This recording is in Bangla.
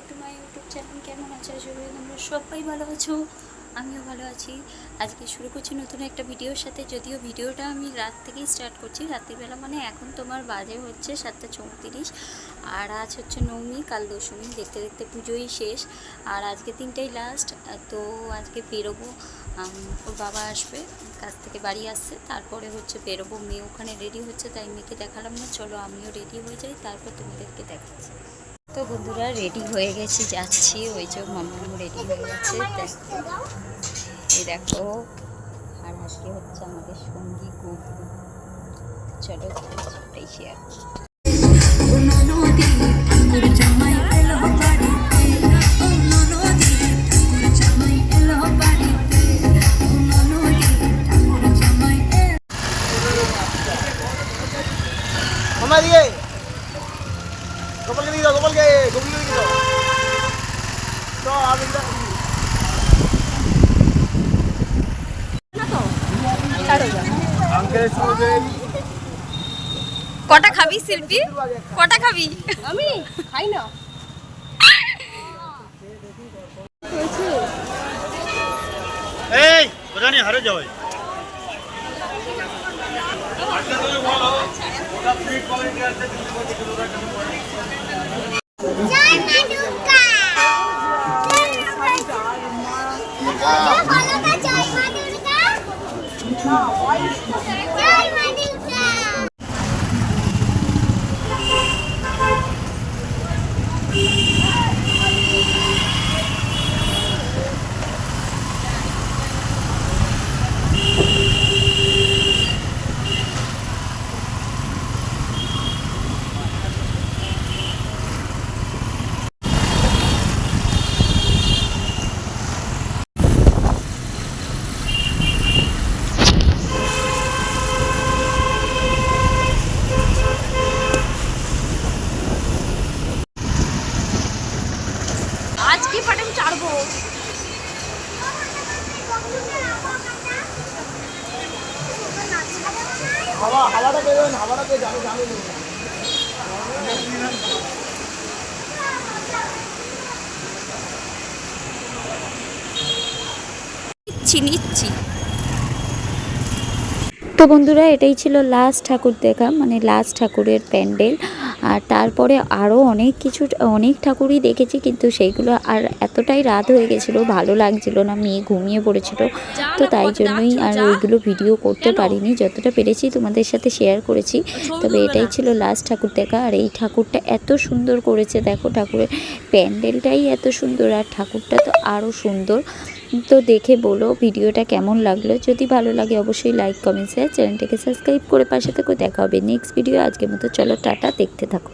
Back to my YouTube channel কেমন আছো? আশা করি তোমরা সবাই ভালো আছো, আমিও ভালো আছি। আজকে শুরু করছি নতুন একটা ভিডিওর সাথে, যদিও ভিডিওটা আমি রাত থেকেই স্টার্ট করছি। রাত্রিবেলা মানে এখন তোমার বাজে হচ্ছে সাতটা চৌত্রিশ, আর আজ হচ্ছে নবমী কাল দশমী, দেখতে দেখতে পুজোই শেষ। আর আজকে তিনটাই লাস্ট তো আজকে বেরোবো ওর বাবা আসবে কাছ থেকে বাড়ি আসছে, তারপরে হচ্ছে বেরোবো। মেয়ে ওখানে রেডি হচ্ছে, তাই মেয়েকে দেখালাম না, চলো আমিও রেডি হয়ে যাই, তারপর তোমাদেরকে দেখাচ্ছি। তো বন্ধুরা রেডি হয়ে গেছি, যাচ্ছি। ওই যে মামাও রেডি হয়ে গেছে। এই দেখো, আর আজকে হচ্ছে আমাদের সঙ্গী গুপ। চলো শেয়ার কটা খাবি শিল্পী? কটা খাবি? আমি? খাই না। এই কোথানি হারে যাও জয় মা দুর্গা জয় মা দুর্গা জয় মা দুর্গা জয় মা হাওয়া হাওয়াটা হাওয়াটা যাবে যাবে নিচ্ছি তো বন্ধুরা এটাই ছিল লাস্ট ঠাকুর দেখা মানে লাস্ট ঠাকুরের প্যান্ডেল। আর তারপরে আরও অনেক কিছু অনেক ঠাকুরই দেখেছি কিন্তু সেইগুলো আর এতটাই রাত হয়ে গেছিল ভালো লাগছিল না মেয়ে ঘুমিয়ে পড়েছিল। তো তাই জন্যই আর ওইগুলো ভিডিও করতে পারিনি যতটা পেরেছি তোমাদের সাথে শেয়ার করেছি। তবে এটাই ছিল লাস্ট ঠাকুর দেখা আর এই ঠাকুরটা এত সুন্দর করেছে দেখো ঠাকুরের প্যান্ডেলটাই এত সুন্দর আর ঠাকুরটা তো আরও সুন্দর। তো দেখে বলো ভিডিওটা কেমন লাগল। যদি ভালো লাগে অবশ্যই লাইক কমেন্ট শেয়ার চ্যানেলটাকে সাবস্ক্রাইব করে পাশে থেকে। দেখা হবে নেক্সট ভিডিও আজকের মতো চলো, টাটা, দেখতে থাকো।